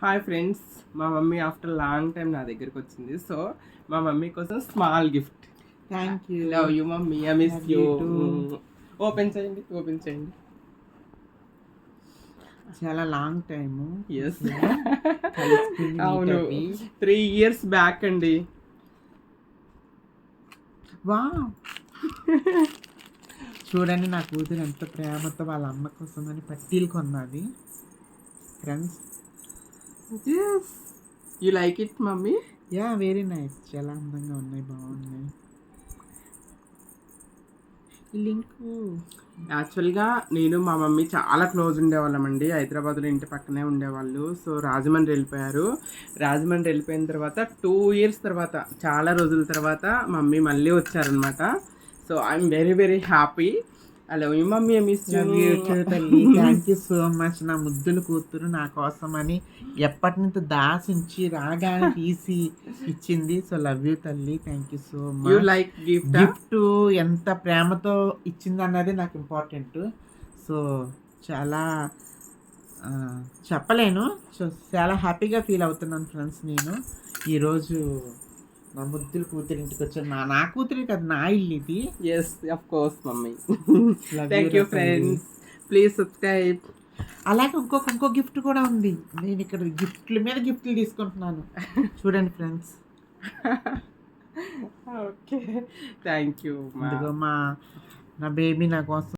Hi friends మా mummy after long time నా దగ్గరికి వచ్చింది. సో మా మమ్మీ కోసం small gift thank you love you mummy. I miss you. Open చేయండి ఓపెన్ చేయండి. చాలా లాంగ్ టైము ఎస్ అవును. త్రీ ఇయర్స్ బ్యాక్ అండి. వా చూడండి నా కూతురు ఎంత ప్రేమతో వాళ్ళ అమ్మ కోసం అని పట్టీలు కొన్నది. Friends you like it mummy yeah very nice చాలా అందంగా ఉన్నాయి బాగున్నాయి. లింక్. యాక్చువల్గా నేను మా మమ్మీ చాలా క్లోజ్ ఉండేవాళ్ళమండి. హైదరాబాద్లో ఇంటి పక్కనే ఉండేవాళ్ళు. సో రాజమండ్రి వెళ్ళిపోయారు. రాజమండ్రి వెళ్ళిపోయిన తర్వాత టూ ఇయర్స్ తర్వాత చాలా రోజుల తర్వాత మమ్మీ మళ్ళీ వచ్చారనమాట so I'm very very happy hello ఈ మమ్మీ మిస్ తల్లి. థ్యాంక్ యూ సో మచ్ నా ముద్దుల కూతురు నా కోసం అని ఎప్పటి నుంచి దాసించి రాగానే తీసి ఇచ్చింది. సో లవ్ యూ తల్లి. Thank you so you much like gift gift ఎంత ప్రేమతో ఇచ్చింది అన్నది నాకు ఇంపార్టెంట్ సో చాలా చెప్పలేను. సో చాలా హ్యాపీగా ఫీల్ అవుతున్నాను ఫ్రెండ్స్ నేను. ఈరోజు నా ముద్దుల కూతురు ఇంటికి వచ్చాను నా నా కూతురి కదా నా ఇల్లు ఇది. Yes of course mummy. Thank you. Friends please subscribe అలాగే ఇంకొక ఇంకో గిఫ్ట్ కూడా ఉంది. నేను ఇక్కడ గిఫ్ట్ల మీద గిఫ్ట్లు తీసుకుంటున్నాను. చూడండి ఫ్రెండ్స్ ఓకే థ్యాంక్ యూ మా నా బేబీ నా కోసం